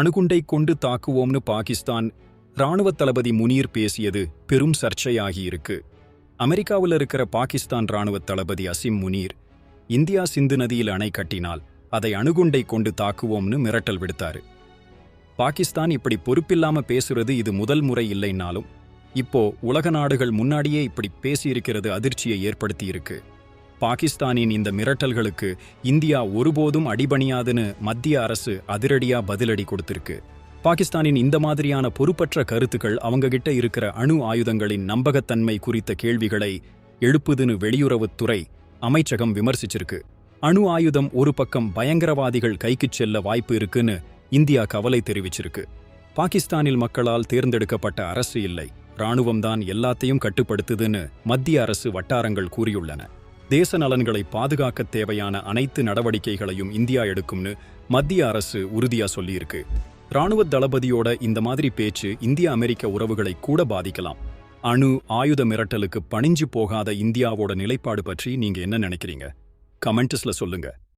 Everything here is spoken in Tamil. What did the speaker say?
அணுகுண்டை கொண்டு தாக்குவோம்னு பாகிஸ்தான் இராணுவ தளபதி முனீர் பேசியது பெரும் சர்ச்சையாகியிருக்கு. அமெரிக்காவில் இருக்கிற பாகிஸ்தான் இராணுவ தளபதி அசிம் முனீர் இந்தியா சிந்து நதியில் அணை கட்டினால் அதை அணுகுண்டை கொண்டு தாக்குவோம்னு மிரட்டல் விடுத்தாரு. பாகிஸ்தான் இப்படி பொறுப்பில்லாம பேசுறது இது முதல் முறை இல்லைன்னாலும் இப்போ உலக நாடுகள் முன்னாடியே இப்படி பேசியிருக்கிறது அதிர்ச்சியை ஏற்படுத்தியிருக்கு. பாகிஸ்தானின் இந்த மிரட்டல்களுக்கு இந்தியா ஒருபோதும் அடிபணியாதுன்னு மத்திய அரசு அதிரடியா பதிலடி கொடுத்திருக்கு. பாகிஸ்தானின் இந்த மாதிரியான பொறுப்பற்ற கருத்துக்கள் அவங்ககிட்ட இருக்கிற அணு ஆயுதங்களின் நம்பகத்தன்மை குறித்த கேள்விகளை எழுப்புதுன்னு வெளியுறவுத்துறை அமைச்சகம் விமர்சிச்சிருக்கு. அணு ஆயுதம் ஒரு பக்கம் பயங்கரவாதிகள் கைக்குச் செல்ல வாய்ப்பு இருக்குன்னு இந்தியா கவலை தெரிவிச்சிருக்கு. பாகிஸ்தானில் மக்களால் தேர்ந்தெடுக்கப்பட்ட அரசு இல்லை. இராணுவம்தான் எல்லாத்தையும் கட்டுப்படுத்துதுன்னு மத்திய அரசு வட்டாரங்கள் கூறியுள்ளன. தேச நலன்களை பாதுகாக்க தேவையான அனைத்து நடவடிக்கைகளையும் இந்தியா எடுக்கும்னு மத்திய அரசு உறுதியா சொல்லியிருக்கு. ராணுவ தளபதியோட இந்த மாதிரி பேச்சு இந்திய அமெரிக்க உறவுகளை கூட பாதிக்கலாம். அணு ஆயுத மிரட்டலுக்கு பணிஞ்சு போகாத இந்தியாவோட நிலைப்பாடு பற்றி நீங்க என்ன நினைக்கிறீங்க? கமெண்ட்ஸ்ல சொல்லுங்க.